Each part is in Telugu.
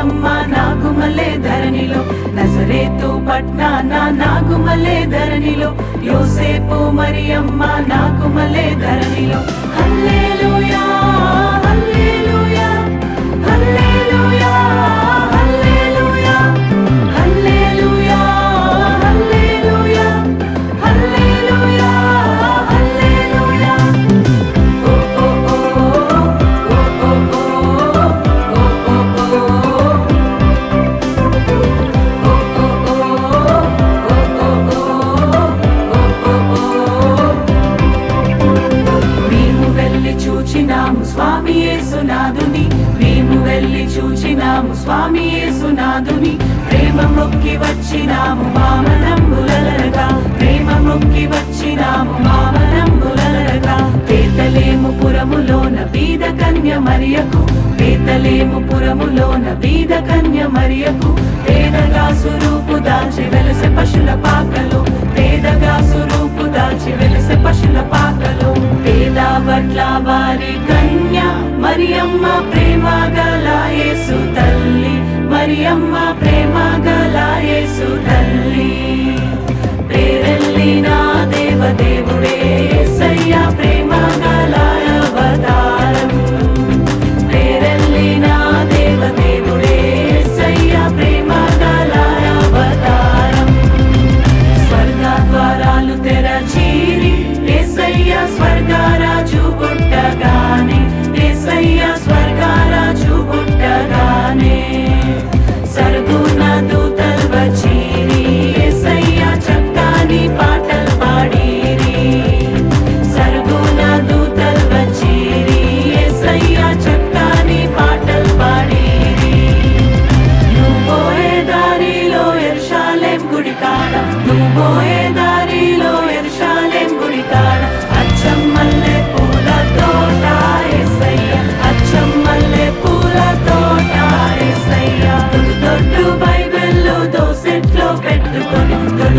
అమ్మ నాగుమలే ధరణిలో నజరేతు పట్నాన నాగుమలే ధరణిలో యోసేపు మరియమ్మ నాగుమలే ధరణిలో. స్వామి యేసునాథుని. ప్రేమ మొక్కి వచ్చినాము మామలంబులరగా ప్రేమ మొక్కి వచ్చినాము మామలంబులరగా పేతలేము పురములోన బీద కన్య మరియకు. పేతలేము పురములోన బీద కన్య మరియకు. పేదగా సురూపు దాచి వెలసె పశుల పాకలు. పేదగా సురూపు దాచి వెలసె పశుల పాకలు. పేద వట్ల వారి కన్య మరియమ్మ ప్రేమ గల యేసు తల్లి మరియమ్మ ప్రేమ గల యేసు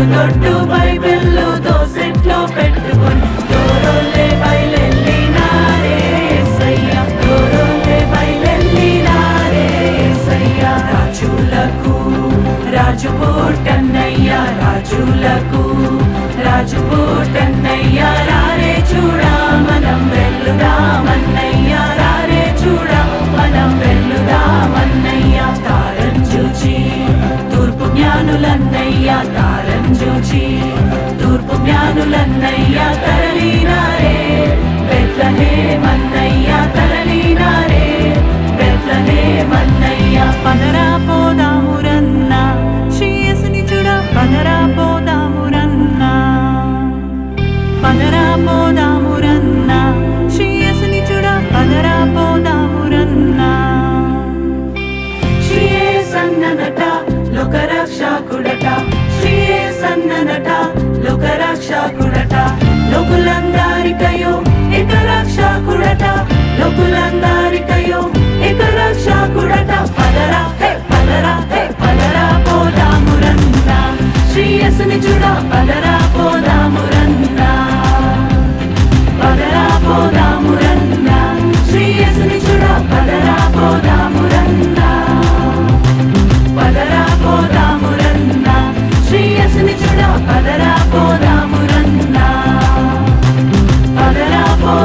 దొడ్డు బైబిల్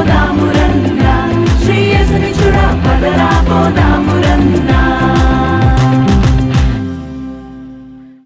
పోదాము రంగా. శ్రేయస్సుని చూడ పదరా